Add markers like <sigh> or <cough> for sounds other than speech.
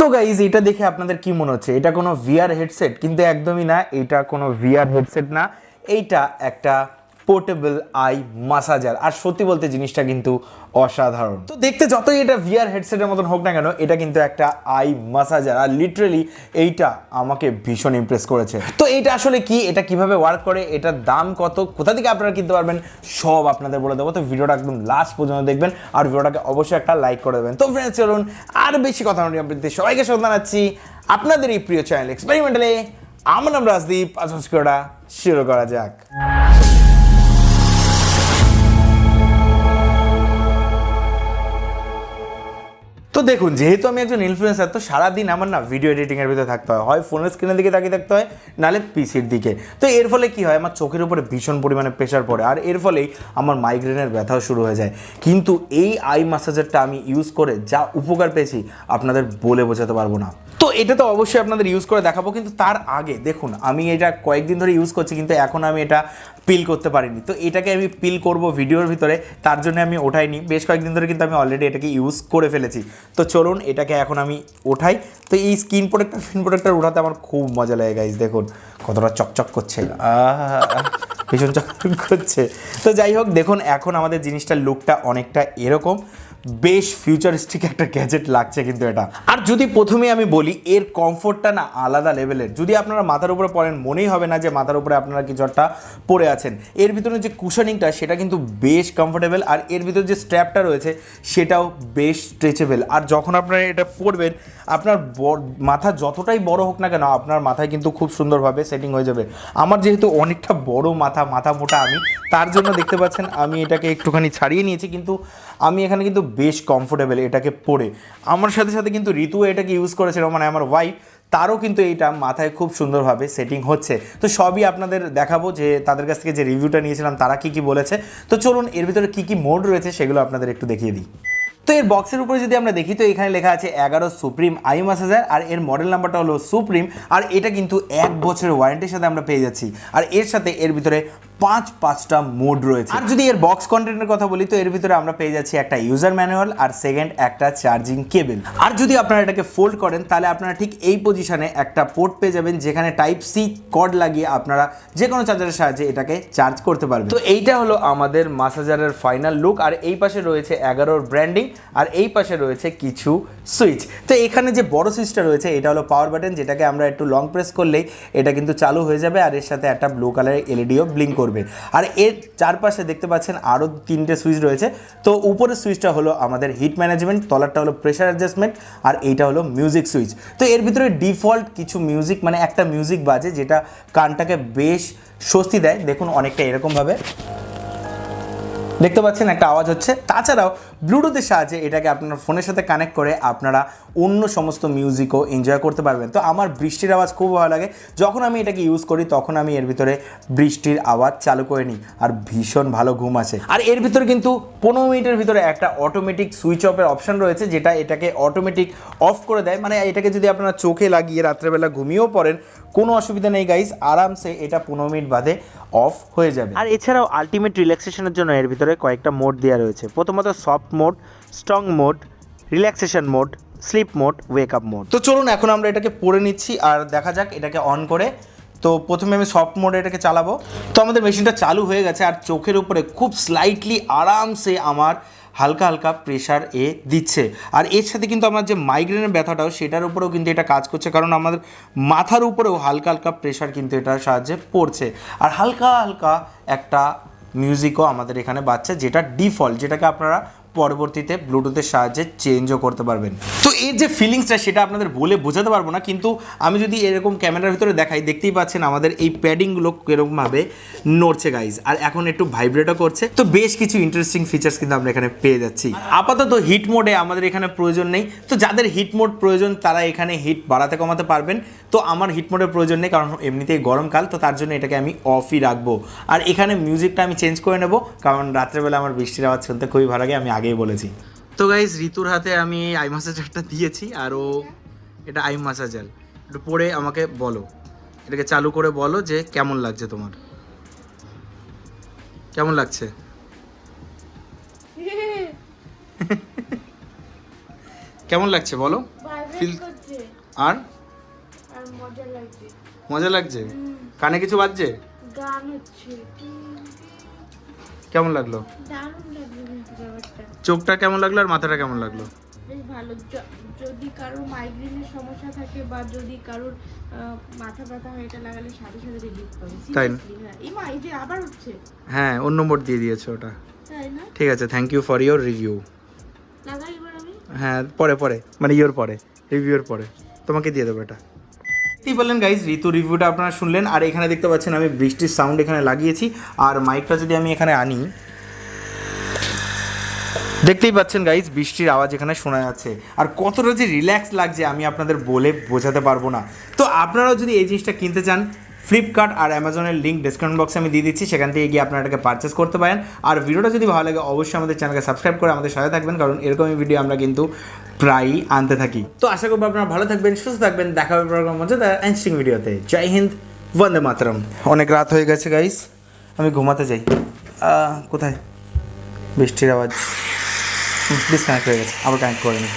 তো গাইজ এটা দেখে আপনাদের কি মনে হচ্ছে? এটা কোনো ভিআর হেডসেট কিন্তু একদমই না, এটা কোনো ভিআর হেডসেট না। এইটা একটা পোর্টেবল আই মাসাজার। আর সত্যি বলতে জিনিসটা কিন্তু অসাধারণ। তো দেখতে যতই এটা ভিআর হেডসেটের মতন হোক না কেন, এটা কিন্তু একটা আই মাসাজার। আর লিটারেলি এইটা আমাকে ভীষণ ইমপ্রেস করেছে। তো এইটা আসলে কি? এটা কীভাবে ওয়ার্ক করে? এটার দাম কত? কোথা থেকে আপনারা কিনতে পারবেন? সব আপনাদের বলে দেবো। তো ভিডিওটা একদম লাস্ট পর্যন্ত দেখবেন। আর ভিডিওটাকে অবশ্যই একটা লাইক করে দেবেন। তো ফ্রেন্ডস চলুন আর বেশি কথা আপনাদের সবাইকে স্বাগত জানাচ্ছি আপনাদের এই প্রিয় চ্যানেল এক্সপেরিমেন্টালে আমার নাম রাজদীপ আজকে শুরু করা যাক। তো দেখুন, যেহেতু আমি একজন ইনফ্লুয়েন্সার তো সারাদিন আমার না ভিডিও এডিটিংয়ের ভিতরে থাকতে হয়। হয় ফোনের স্ক্রিনের দিকে তাকিয়ে থাকতে হয়, নাহলে পিসির দিকে। তো এর ফলে কি হয়, আমার চোখের উপরে ভীষণ পরিমাণে প্রেশার পড়ে। আর এর ফলেই আমার মাইগ্রেনের ব্যথাও শুরু হয়ে যায়। কিন্তু এই আই মাসাজারটা আমি ইউজ করে যা উপকার পেয়েছি, আপনাদের বলে বোঝাতে পারব না। তো এটা তো অবশ্যই আপনাদের ইউজ করে দেখাবো, কিন্তু তার আগে দেখুন, আমি এটা কয়েকদিন ধরে ইউজ করছি, কিন্তু এখন আমি এটা পিল করতে পারিনি। তো এটাকে আমি পিল করব ভিডিওর ভিতরে, তার জন্য আমি ওঠাইনি। বেশ কয়েকদিন ধরে কিন্তু আমি অলরেডি এটাকে ইউজ করে ফেলেছি। তো চলুন, এটাকে এখন আমি ওঠাই। তো এই স্কিন প্রোটেক্টর স্কিন প্রোটেক্টর ওঠাতে আমার খুব মজা লাগে গাইজ দেখুন। কতটা চকচক করছে ভীষণ চকচক করছে। তো যাই হোক, দেখুন, এখন আমাদের জিনিসটার লুকটা অনেকটা এরকম। বেশ ফিউচারিস্টিক একটা গ্যাজেট লাগছে কিন্তু এটা। আর যদি প্রথমে আমি বলি, এর কমফোর্টটা না আলাদা লেভেলের যদি আপনারা মাথার উপরে পড়েন, মনেই হবে না যে মাথার উপরে আপনারা কিছু একটা পড়ে আছেন। এর ভিতরে যে কুশনিংটা সেটা কিন্তু বেশ কমফোর্টেবল আর এর ভিতরে যে স্ট্র্যাপটা রয়েছে, সেটাও বেশ স্ট্রেচেবল আর যখন আপনারা এটা পরবেন, আপনার মাথা যতটাই বড় হোক না কেন, আপনার মাথায় কিন্তু খুব সুন্দরভাবে সেটিং হয়ে যাবে। আমার যেহেতু অনেকটা বড় মাথা মাথা মোটা আমি, তার জন্য দেখতে পাচ্ছেন, আমি এটাকে একটুখানি ছাড়িয়ে নিয়েছি, কিন্তু আমি এখানে কিন্তু বেশ কমফোর্টেবল এটাকে পরে। আমার সাথে সাথে কিন্তু ঋতু এটাকে ইউজ করেছিল মানে আমার ওয়াইফ তারও কিন্তু এইটা মাথায় খুব সুন্দরভাবে সেটিং হচ্ছে। তো সবই আপনাদের দেখাবো যে তাদের কাছ থেকে যে রিভিউটা নিয়েছিলাম, তারা কি কি বলেছে। তো চলুন এর ভিতরে কি কি মোড রয়েছে সেগুলো আপনাদের একটু দেখিয়ে দিই। তো এর বক্সের উপরে যদি আমরা দেখি, তো এখানে লেখা আছে এগারো সুপ্রিম আই মাসাজার আর এর মডেল নাম্বারটা হলো সুপ্রিম আর এটা কিন্তু এক বছরের ওয়ারেন্টির সাথে আমরা পেয়ে যাচ্ছি। আর এর সাথে এর ভিতরে পাঁচ, পাঁচটা মোড রয়েছে। আর যদি এর বক্স কন্টেন্টের কথা বলি, তো এর ভিতরে আমরা পেয়ে যাচ্ছি একটা ইউজার ম্যানুয়াল আর সেকেন্ড একটা চার্জিং কেবল আর যদি আপনারা এটাকে ফোল্ড করেন, তাহলে আপনারা ঠিক এই পজিশনে একটা পোর্ট পেয়ে যাবেন, যেখানে টাইপ সি কর্ড লাগিয়ে আপনারা যে কোনো চার্জারের সাহায্যে এটাকে চার্জ করতে পারবেন। তো এইটা হলো আমাদের মাসাজারের ফাইনাল লুক আর এই পাশে রয়েছে এগারোর ব্র্যান্ডিং আর এই পাশে রয়েছে কিছু সুইচ তো এখানে যে বড় সুইচটা রয়েছে, এটা হলো পাওয়ার বাটন যেটাকে আমরা একটু লং প্রেস করলেই এটা কিন্তু চালু হয়ে যাবে আর এর সাথে একটা ব্লু কালারের এলইডিও ব্লিঙ্ক করবে। আর এর চারপাশে দেখতে পাচ্ছেন আরও তিনটে সুইচ রয়েছে। তো উপরের সুইচটা হলো আমাদের হিট ম্যানেজমেন্ট তলারটা হলো প্রেশার অ্যাডজাস্টমেন্ট আর এইটা হলো মিউজিক সুইচ তো এর ভিতরে ডিফল্ট কিছু মিউজিক মানে একটা মিউজিক বাজে, যেটা কানটাকে বেশ স্বস্তি দেয়। দেখুন অনেকটা এরকমভাবে। দেখতে পাচ্ছেন একটা আওয়াজ হচ্ছে। তাছাড়াও ব্লুটুথের সাহায্যে এটাকে আপনার ফোনের সাথে কানেক্ট করে আপনারা অন্য সমস্ত মিউজিকও এনজয় করতে পারবেন। তো আমার বৃষ্টির আওয়াজ খুব ভালো লাগে। যখন আমি এটাকে ইউজ করি, তখন আমি এর ভিতরে বৃষ্টির আওয়াজ চালু করে নিই। আর ভীষণ ভালো ঘুম আসে। আর এর ভিতরে কিন্তু পনেরো মিনিটের ভিতরে একটা অটোমেটিক সুইচ অফের অপশন রয়েছে, যেটা এটাকে অটোমেটিক অফ করে দেয়। মানে এটাকে যদি আপনারা চোখে লাগিয়ে রাত্রেবেলা ঘুমিয়েও পড়েন কোনো অসুবিধা নেই গাইস আরামসে এটা পনেরো মিনিট বাদে অফ হয়ে যাবে। আর এছাড়াও আলটিমেট রিল্যাক্সেশনের জন্য এর ভিতরে কয়েকটা মোড দেওয়া রয়েছে। প্রথমত soft mode strong mode relaxation mode sleep mode wake up mode তো চলুন এখন আমরা এটাকে পরে নিচ্ছি আর দেখা যাক এটাকে অন করে। তো প্রথমে আমি সফট মোডে এটাকে চালাবো। তো আমাদের মেশিনটা চালু হয়ে গেছে আর চোখের উপরে খুব স্লাইটলি আরামসে আমার হালকা হালকা প্রেশার এ দিচ্ছে। আর এর সাথে কিন্তু আমার যে মাইগ্রেনের ব্যথাটাও, সেটার উপরেও কিন্তু এটা কাজ করছে, কারণ আমাদের মাথার উপরেও হালকা হালকা প্রেশার কিন্তু এটার সাহায্যে পড়ছে। আর হালকা হালকা একটা মিউজিকও আমাদের এখানে বাচ্চা যেটা ডিফল্ট যেটাকে আপনারা পরবর্তীতে ব্লুটুথের সাহায্যে চেঞ্জও করতে পারবেন। তো এর যে ফিলিংসটা সেটা আপনাদের বলে বোঝাতে পারব না, কিন্তু আমি যদি এরকম ক্যামেরার ভিতরে দেখাই, দেখতেই পাচ্ছেন আমাদের এই প্যাডিংগুলো কীরকমভাবে নড়ছে গাইজ আর এখন একটু ভাইব্রেটও করছে। তো বেশ কিছু ইন্টারেস্টিং ফিচার্স কিন্তু আমরা এখানে পেয়ে যাচ্ছি। আপাতত হিট মোডে আমাদের এখানে প্রয়োজন নেই। তো যাদের হিট মোড প্রয়োজন, তারা এখানে হিট বাড়াতে কমাতে পারবেন। তো আমার হিট মোডের প্রয়োজন নেই, কারণ এমনিতেই গরমকাল তো তার জন্য এটাকে আমি অফই রাখব। আর এখানে মিউজিকটা আমি চেঞ্জ করে নেব, কারণ রাত্রেবেলা আমার বৃষ্টির আওয়াজ শুনতে খুবই ভালো লাগে, আমি আগেই বলেছি। তো গাইজ ঋতুর হাতে আমি এই আই মাসাজারটা দিয়েছি আর ও এটা আই মাসাজার। একটু পরে আমাকে বলো। এটাকে চালু করে বলো যে কেমন লাগছে তোমার? কেমন লাগছে? <laughs> কেমন লাগছে বলো? ফিল করছে। আর? আর মজা লাগছে। মজা লাগছে? কানে কিছু বাজছে? গান হচ্ছে। কেমন লাগল? চোখটা কেমন লাগল আর মাথাটা কেমন লাগল? বেশ ভালো। যদি কারোর মাইগ্রেনের সমস্যা থাকে বা যদি কারোর মাথা ব্যথা হয় এটা লাগালে সাথে সাথে রিলিফ পাবে। তাই না? হ্যাঁ। এই যে আবার হচ্ছে হ্যাঁ ওর নম্বর দিয়ে দিয়েছে ওটা। তাই না? ঠিক আছে thank you for your review লাগাই এবার আমি? হ্যাঁ পরে পরে। মানে ইয়োর পরে। রিভিউর পরে। তোমাকে দিয়ে দেবো এটা। দেখতেই পেলেন গাইজ ঋতু রিভিউটা আপনারা শুনলেন। আর এখানে দেখতে পাচ্ছেন আমি বৃষ্টির সাউন্ড এখানে লাগিয়েছি। আর মাইকটা যদি আমি এখানে আনি, দেখতেই পাচ্ছেন গাইজ বৃষ্টির আওয়াজ এখানে শোনা যাচ্ছে। আর কতটা যে রিল্যাক্স লাগছে আমি আপনাদের বলে বোঝাতে পারব না। তো আপনারাও যদি এই জিনিসটা কিনতে চান ফ্লিপকার্ট আর অ্যামাজনের লিঙ্ক ডিসক্রিপশন বক্সে আমি দিয়ে দিচ্ছি, সেখান থেকে গিয়ে আপনারা এটাকে পারচেস করতে পারেন। আর ভিডিওটা যদি ভালো লাগে, অবশ্যই আমাদের চ্যানেলকে সাবস্ক্রাইব করে আমাদের সাথে থাকবেন, কারণ এরকমই ভিডিও আমরা কিন্তু প্রায়ই আনতে থাকি। তো আশা করব আপনারা ভালো থাকবেন, সুস্থ থাকবেন, দেখা হবে প্রোগ্রাম মজাদার ইন্টারেস্টিং ভিডিওতে জয় হিন্দ, বন্দে মাতরম। অনেক রাত হয়ে গেছে গাইস আমি ঘুমাতে যাই। কোথায়? বৃষ্টির আওয়াজ। ডিসকানেক্ট হয়ে গেছে, আবার কানেক্ট করে নিই।